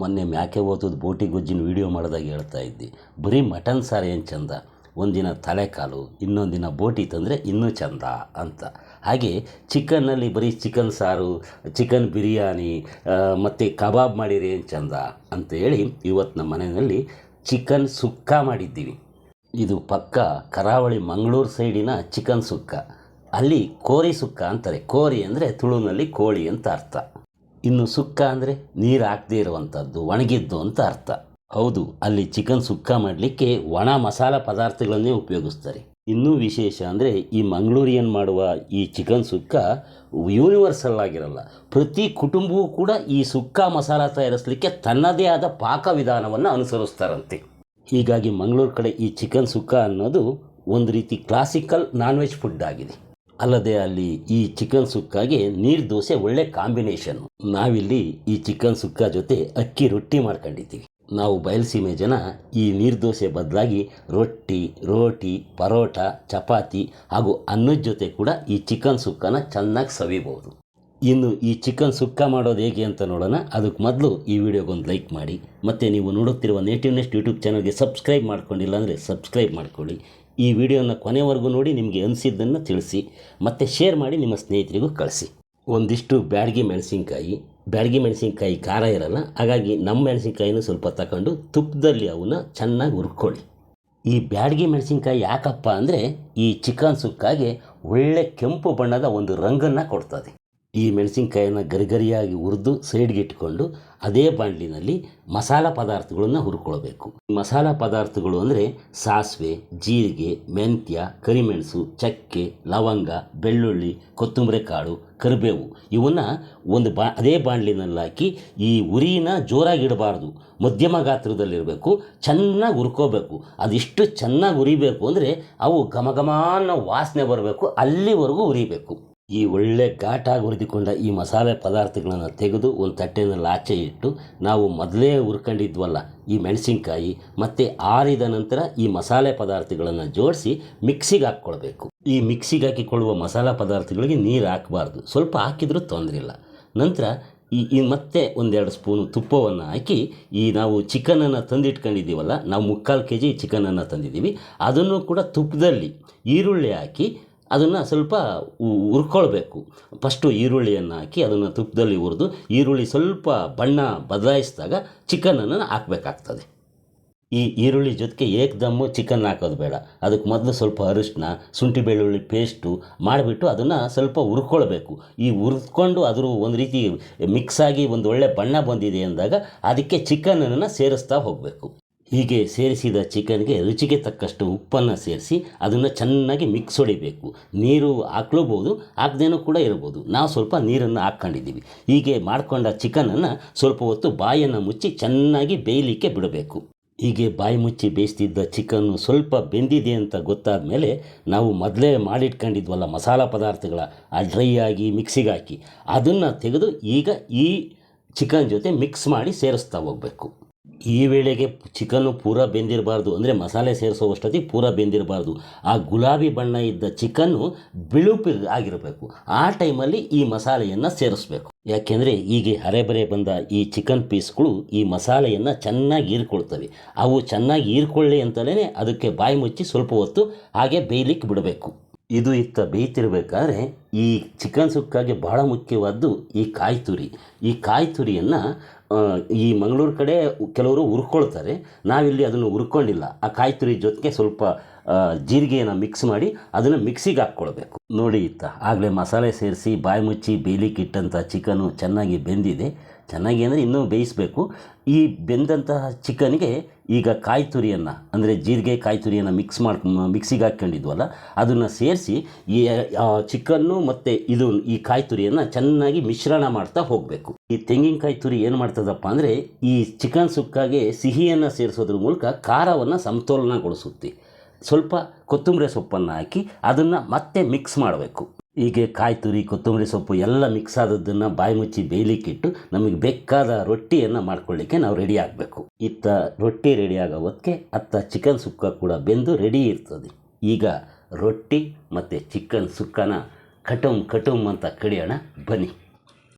ಮೊನ್ನೆ ಮ್ಯಾಕೆ ಓದೋದು ಬೋಟಿ ಗೊಜ್ಜಿನ ವಿಡಿಯೋ ಮಾಡಿದಾಗ ಹೇಳ್ತಾ ಇದ್ದೆ, ಬರೀ ಮಟನ್ ಸಾರು ಏನು ಚಂದ? ಒಂದಿನ ತಲೆಕಾಲು, ಇನ್ನೊಂದಿನ ದಿನ ಬೋಟಿ ತಂದರೆ ಇನ್ನೂ ಚಂದ ಅಂತ. ಹಾಗೆ ಚಿಕನ್ನಲ್ಲಿ ಬರೀ ಚಿಕನ್ ಸಾರು, ಚಿಕನ್ ಬಿರಿಯಾನಿ ಮತ್ತು ಕಬಾಬ್ ಮಾಡಿರಿ ಏನು ಚಂದ ಅಂತ ಹೇಳಿ ಇವತ್ತು ನಮ್ಮ ಮನೆಯಲ್ಲಿ ಚಿಕನ್ ಸುಕ್ಕ ಮಾಡಿದ್ದೀವಿ. ಇದು ಪಕ್ಕ ಕರಾವಳಿ ಮಂಗಳೂರು ಸೈಡಿನ ಚಿಕನ್ ಸುಕ್ಕ. ಅಲ್ಲಿ ಕೋರಿ ಸುಕ್ಕ ಅಂತಾರೆ. ಕೋರಿ ಅಂದರೆ ತುಳುನಲ್ಲಿ ಕೋಳಿ ಅಂತ ಅರ್ಥ. ಇನ್ನು ಸುಕ್ಕ ಅಂದರೆ ನೀರು ಹಾಕದೇ ಇರುವಂಥದ್ದು ಒಣಗಿದ್ದು ಅಂತ ಅರ್ಥ. ಹೌದು, ಅಲ್ಲಿ ಚಿಕನ್ ಸುಕ್ಕ ಮಾಡಲಿಕ್ಕೆ ಒಣ ಮಸಾಲ ಪದಾರ್ಥಗಳನ್ನೇ ಉಪಯೋಗಿಸ್ತಾರೆ. ಇನ್ನೂ ವಿಶೇಷ ಅಂದರೆ ಈ ಮಂಗಳೂರಿಯನ್ ಮಾಡುವ ಈ ಚಿಕನ್ ಸುಕ್ಕ ಯೂನಿವರ್ಸಲ್ ಆಗಿರಲ್ಲ. ಪ್ರತಿ ಕುಟುಂಬವೂ ಕೂಡ ಈ ಸುಕ್ಕ ಮಸಾಲ ತಯಾರಿಸಲಿಕ್ಕೆ ತನ್ನದೇ ಆದ ಪಾಕವಿಧಾನವನ್ನು ಅನುಸರಿಸ್ತಾರಂತೆ. ಹೀಗಾಗಿ ಮಂಗಳೂರು ಕಡೆ ಈ ಚಿಕನ್ ಸುಕ್ಕ ಅನ್ನೋದು ಒಂದು ರೀತಿ ಕ್ಲಾಸಿಕಲ್ ನಾನ್ ವೆಜ್ ಫುಡ್ ಆಗಿದೆ. ಅಲ್ಲದೆ ಅಲ್ಲಿ ಈ ಚಿಕನ್ ಸುಕ್ಕಾಗೆ ನೀರು ದೋಸೆ ಒಳ್ಳೆ ಕಾಂಬಿನೇಷನ್. ನಾವಿಲ್ಲಿ ಈ ಚಿಕನ್ ಸುಕ್ಕ ಜೊತೆ ಅಕ್ಕಿ ರೊಟ್ಟಿ ಮಾಡ್ಕೊಂಡಿದ್ದೀವಿ. ನಾವು ಬಯಲುಸೀಮೆ ಜನ ಈ ನೀರು ದೋಸೆ ಬದಲಾಗಿ ರೊಟ್ಟಿ, ರೋಟಿ, ಪರೋಟ, ಚಪಾತಿ ಹಾಗೂ ಅನ್ನದ ಜೊತೆ ಕೂಡ ಈ ಚಿಕನ್ ಸುಕ್ಕನ ಚೆನ್ನಾಗಿ ಸವಿಬಹುದು ಇನ್ನು ಈ ಚಿಕನ್ ಸುಕ್ಕ ಮಾಡೋದು ಹೇಗೆ ಅಂತ ನೋಡೋಣ. ಅದಕ್ಕೆ ಮೊದಲು ಈ ವಿಡಿಯೋಗೊಂದು ಲೈಕ್ ಮಾಡಿ. ಮತ್ತು ನೀವು ನೋಡುತ್ತಿರುವ ನೇಟಿವ್ ನೆಸ್ಟ್ ಯೂಟ್ಯೂಬ್ ಚಾನಲ್ಗೆ ಸಬ್ಸ್ಕ್ರೈಬ್ ಮಾಡ್ಕೊಂಡಿಲ್ಲ ಅಂದರೆ ಸಬ್ಸ್ಕ್ರೈಬ್ ಮಾಡ್ಕೊಳ್ಳಿ. ಈ ವಿಡಿಯೋನ ಕೊನೆವರೆಗೂ ನೋಡಿ ನಿಮಗೆ ಅನಿಸಿದ್ದನ್ನು ತಿಳಿಸಿ, ಮತ್ತು ಶೇರ್ ಮಾಡಿ ನಿಮ್ಮ ಸ್ನೇಹಿತರಿಗೂ ಕಳಿಸಿ. ಒಂದಿಷ್ಟು ಬ್ಯಾಡಗಿ ಮೆಣಸಿನ್ಕಾಯಿ ಬ್ಯಾಡಗಿ ಮೆಣಸಿನ್ಕಾಯಿ ಖಾರ ಇರಲ್ಲ, ಹಾಗಾಗಿ ನಮ್ಮ ಮೆಣಸಿನ್ಕಾಯಿನೂ ಸ್ವಲ್ಪ ತಗೊಂಡು ತುಪ್ಪದಲ್ಲಿ ಅವನ್ನ ಚೆನ್ನಾಗಿ ಹುರ್ಕೊಳ್ಳಿ. ಈ ಬ್ಯಾಡಗಿ ಮೆಣಸಿನ್ಕಾಯಿ ಯಾಕಪ್ಪ ಅಂದರೆ ಈ ಚಿಕನ್ ಸುಕ್ಕಾಗೆ ಒಳ್ಳೆ ಕೆಂಪು ಬಣ್ಣದ ಒಂದು ರಂಗನ್ನು ಕೊಡ್ತದೆ. ಈ ಮೆಣಸಿನ್ಕಾಯಿನ ಗರಿಗರಿಯಾಗಿ ಹುರಿದು ಸೈಡ್ಗೆ ಇಟ್ಕೊಂಡು ಅದೇ ಬಾಣಲಿನಲ್ಲಿ ಮಸಾಲ ಪದಾರ್ಥಗಳನ್ನು ಹುರ್ಕೊಳ್ಬೇಕು. ಮಸಾಲ ಪದಾರ್ಥಗಳು ಅಂದರೆ ಸಾಸಿವೆ, ಜೀರಿಗೆ, ಮೆಂತ್ಯ, ಕರಿಮೆಣಸು, ಚಕ್ಕೆ, ಲವಂಗ, ಬೆಳ್ಳುಳ್ಳಿ, ಕೊತ್ತಂಬರಿ ಕಾಳು, ಕರಿಬೇವು ಇವನ್ನು ಒಂದು ಬಾ, ಅದೇ ಬಾಣಲಿನಲ್ಲಿ ಹಾಕಿ ಈ ಉರಿನ ಜೋರಾಗಿಡಬಾರ್ದು ಮಧ್ಯಮ ಗಾತ್ರದಲ್ಲಿರಬೇಕು, ಚೆನ್ನಾಗಿ ಹುರ್ಕೋಬೇಕು. ಅದಿಷ್ಟು ಚೆನ್ನಾಗಿ ಉರಿಬೇಕು ಅಂದರೆ ಅವು ಘಮಘಮಾನ ವಾಸನೆ ಬರಬೇಕು, ಅಲ್ಲಿವರೆಗೂ ಉರಿಬೇಕು ಈ ಒಳ್ಳೆ ಘಾಟಾಗಿ ಹುರಿದುಕೊಂಡ ಈ ಮಸಾಲೆ ಪದಾರ್ಥಗಳನ್ನು ತೆಗೆದು ಒಂದು ತಟ್ಟೆನಲ್ಲಿ ಆಚೆ ಇಟ್ಟು ನಾವು ಮೊದಲೇ ಹುರ್ಕೊಂಡಿದ್ವಲ್ಲ, ಈ ಮೆಣಸಿನ್ಕಾಯಿ ಮತ್ತು ಆರಿದ ನಂತರ ಈ ಮಸಾಲೆ ಪದಾರ್ಥಗಳನ್ನು ಜೋಡಿಸಿ ಮಿಕ್ಸಿಗೆ ಹಾಕ್ಕೊಳ್ಬೇಕು. ಈ ಮಿಕ್ಸಿಗೆ ಹಾಕಿಕೊಳ್ಳುವ ಮಸಾಲೆ ಪದಾರ್ಥಗಳಿಗೆ ನೀರು ಹಾಕಬಾರ್ದು. ಸ್ವಲ್ಪ ಹಾಕಿದರೂ ತೊಂದರೆ ಇಲ್ಲ. ನಂತರ ಈ ಈ ಮತ್ತೆ ಒಂದೆರಡು ಸ್ಪೂನು ತುಪ್ಪವನ್ನು ಹಾಕಿ ಈ ನಾವು ಚಿಕನನ್ನು ತಂದಿಟ್ಕೊಂಡಿದ್ದೀವಲ್ಲ, ನಾವು ಮುಕ್ಕಾಲು ಕೆ ಜಿ ಚಿಕನನ್ನು ತಂದಿದ್ದೀವಿ. ಅದನ್ನು ಕೂಡ ತುಪ್ಪದಲ್ಲಿ ಈರುಳ್ಳಿ ಹಾಕಿ ಅದನ್ನು ಸ್ವಲ್ಪ ಹುರ್ಕೊಳ್ಬೇಕು. ಫಸ್ಟು ಈರುಳ್ಳಿಯನ್ನು ಹಾಕಿ ಅದನ್ನು ತುಪ್ಪದಲ್ಲಿ ಹುರಿದು, ಈರುಳ್ಳಿ ಸ್ವಲ್ಪ ಬಣ್ಣ ಬದಲಾಯಿಸಿದಾಗ ಚಿಕನನ್ನು ಹಾಕಬೇಕಾಗ್ತದೆ. ಈ ಈರುಳ್ಳಿ ಜೊತೆಗೆ ಏಕ್ದಮ್ಮು ಚಿಕನ್ ಹಾಕೋದು ಬೇಡ. ಅದಕ್ಕೆ ಮೊದಲು ಸ್ವಲ್ಪ ಅರಿಶಿನ ಶುಂಠಿ ಬೆಳ್ಳುಳ್ಳಿ ಪೇಸ್ಟು ಮಾಡಿಬಿಟ್ಟು ಅದನ್ನು ಸ್ವಲ್ಪ ಹುರ್ಕೊಳ್ಬೇಕು. ಈ ಹುರ್ಕೊಂಡು ಅದ್ರ ಒಂದು ರೀತಿ ಮಿಕ್ಸಾಗಿ ಒಂದು ಒಳ್ಳೆ ಬಣ್ಣ ಬಂದಿದೆ ಅಂದಾಗ ಅದಕ್ಕೆ ಚಿಕನನ್ನು ಸೇರಿಸ್ತಾ ಹೋಗಬೇಕು. ಹೀಗೆ ಸೇರಿಸಿದ ಚಿಕನ್ಗೆ ರುಚಿಗೆ ತಕ್ಕಷ್ಟು ಉಪ್ಪನ್ನು ಸೇರಿಸಿ ಅದನ್ನು ಚೆನ್ನಾಗಿ ಮಿಕ್ಸ್ ಹೊಡಿಬೇಕು. ನೀರು ಹಾಕ್ಲೂಬೋದು, ಹಾಕ್ದೇನೂ ಕೂಡ ಇರ್ಬೋದು. ನಾವು ಸ್ವಲ್ಪ ನೀರನ್ನು ಹಾಕ್ಕೊಂಡಿದ್ದೀವಿ. ಹೀಗೆ ಮಾಡಿಕೊಂಡ ಚಿಕನನ್ನು ಸ್ವಲ್ಪ ಹೊತ್ತು ಬಾಯನ್ನು ಮುಚ್ಚಿ ಚೆನ್ನಾಗಿ ಬೇಯಲಿಕ್ಕೆ ಬಿಡಬೇಕು. ಹೀಗೆ ಬಾಯಿ ಮುಚ್ಚಿ ಬೇಯಿಸ್ತಿದ್ದ ಚಿಕನ್ನು ಸ್ವಲ್ಪ ಬೆಂದಿದೆ ಅಂತ ಗೊತ್ತಾದ ಮೇಲೆ ನಾವು ಮೊದಲೇ ಮಾಡಿಟ್ಕೊಂಡಿದ್ವಲ್ಲ ಮಸಾಲ ಪದಾರ್ಥಗಳ ಆ ಡ್ರೈ ಆಗಿ ಮಿಕ್ಸಿಗೆ ಹಾಕಿ. ಅದನ್ನು ತೆಗೆದು ಈಗ ಈ ಚಿಕನ್ ಜೊತೆ ಮಿಕ್ಸ್ ಮಾಡಿ ಸೇರಿಸ್ತಾ ಹೋಗಬೇಕು. ಈ ವೇಳೆಗೆ ಚಿಕನ್ನು ಪೂರ ಬೆಂದಿರಬಾರ್ದು. ಅಂದರೆ ಮಸಾಲೆ ಸೇರಿಸೋವಷ್ಟೊತ್ತಿಗೆ ಪೂರ ಬೆಂದಿರಬಾರ್ದು. ಆ ಗುಲಾಬಿ ಬಣ್ಣ ಇದ್ದ ಚಿಕನ್ನು ಬಿಳುಪು ಆಗಿರಬೇಕು. ಆ ಟೈಮಲ್ಲಿ ಈ ಮಸಾಲೆಯನ್ನು ಸೇರಿಸ್ಬೇಕು. ಯಾಕೆಂದರೆ ಈಗ ಹರೆಬರೆ ಬಂದ ಈ ಚಿಕನ್ ಪೀಸ್ಗಳು ಈ ಮಸಾಲೆಯನ್ನು ಚೆನ್ನಾಗಿ ಹೀರ್ಕೊಳ್ತವೆ. ಅವು ಚೆನ್ನಾಗಿ ಹೀರ್ಕೊಳ್ಳಿ ಅಂತಲೇ ಅದಕ್ಕೆ ಬಾಯಿ ಮುಚ್ಚಿ ಸ್ವಲ್ಪ ಹೊತ್ತು ಹಾಗೆ ಬೇಯಲಿಕ್ಕೆ ಬಿಡಬೇಕು. ಇದು ಇತ್ತ ಬೇಯ್ತಿರ್ಬೇಕಾದ್ರೆ ಈ ಚಿಕನ್ ಸುಕ್ಕಾಗೆ ಬಹಳ ಮುಖ್ಯವಾದ್ದು ಈ ಕಾಯಿ ತುರಿ. ಈ ಕಾಯಿ ತುರಿಯನ್ನು ಈ ಮಂಗಳೂರು ಕಡೆ ಕೆಲವರು ಹುರ್ಕೊಳ್ತಾರೆ. ನಾವಿಲ್ಲಿ ಅದನ್ನು ಹುರ್ಕೊಂಡಿಲ್ಲ. ಆ ಕಾಯಿ ತುರಿ ಜೊತೆಗೆ ಸ್ವಲ್ಪ ಜೀರಿಗೆಯನ್ನು ಮಿಕ್ಸ್ ಮಾಡಿ ಅದನ್ನು ಮಿಕ್ಸಿಗೆ ಹಾಕ್ಕೊಳ್ಬೇಕು. ನೋಡಿ ಇತ್ತ, ಆಗಲೇ ಮಸಾಲೆ ಸೇರಿಸಿ ಬಾಯಿ ಮುಚ್ಚಿ ಬೇಲಿಕ್ಕಿಟ್ಟಂಥ ಚಿಕನು ಚೆನ್ನಾಗಿ ಬೆಂದಿದೆ. ಚೆನ್ನಾಗಿ ಅಂದರೆ ಇನ್ನೂ ಬೇಯಿಸಬೇಕು. ಈ ಬೆಂದಂತಹ ಚಿಕನ್ಗೆ ಈಗ ಕಾಯಿ ತುರಿಯನ್ನು, ಅಂದರೆ ಜೀರಿಗೆ ಕಾಯಿ ತುರಿಯನ್ನು ಮಿಕ್ಸ್ ಮಾಡಿ ಮಿಕ್ಸಿಗೆ ಹಾಕ್ಕೊಂಡಿದ್ವಲ್ಲ, ಅದನ್ನು ಸೇರಿಸಿ ಈ ಚಿಕನ್ನು ಮತ್ತು ಇದು ಈ ಕಾಯಿ ತುರಿಯನ್ನು ಚೆನ್ನಾಗಿ ಮಿಶ್ರಣ ಮಾಡ್ತಾ ಹೋಗಬೇಕು. ಈ ತೆಂಗಿನಕಾಯಿ ತುರಿ ಏನು ಮಾಡ್ತದಪ್ಪ ಅಂದರೆ, ಈ ಚಿಕನ್ ಸುಕ್ಕಾಗೆ ಸಿಹಿಯನ್ನು ಸೇರಿಸೋದ್ರ ಮೂಲಕ ಖಾರವನ್ನು ಸಮತೋಲನಗೊಳಿಸುತ್ತೆ. ಸ್ವಲ್ಪ ಕೊತ್ತಂಬರಿ ಸೊಪ್ಪನ್ನು ಹಾಕಿ ಅದನ್ನು ಮತ್ತೆ ಮಿಕ್ಸ್ ಮಾಡಬೇಕು. ಹೀಗೆ ಕಾಯಿ ತುರಿ, ಕೊತ್ತಂಬರಿ ಸೊಪ್ಪು ಎಲ್ಲ ಮಿಕ್ಸ್ ಆದದ್ದನ್ನು ಬಾಯಿ ಮುಚ್ಚಿ ಬೇಯಲಿಕ್ಕಿಟ್ಟು ನಮಗೆ ಬೇಕಾದ ರೊಟ್ಟಿಯನ್ನು ಮಾಡ್ಕೊಳ್ಳಿಕ್ಕೆ ನಾವು ರೆಡಿ ಆಗಬೇಕು. ಇತ್ತ ರೊಟ್ಟಿ ರೆಡಿ ಆಗೋ ಹೊತ್ತಿಗೆ ಅತ್ತ ಚಿಕನ್ ಸುಕ್ಕ ಕೂಡ ಬೆಂದು ರೆಡಿ ಇರ್ತದೆ. ಈಗ ರೊಟ್ಟಿ ಮತ್ತು ಚಿಕನ್ ಸುಕ್ಕನ ಕಟುಮ್ ಕಟುಮ್ ಅಂತ ಕಡಿಯೋಣ. ಬನ್ನಿ.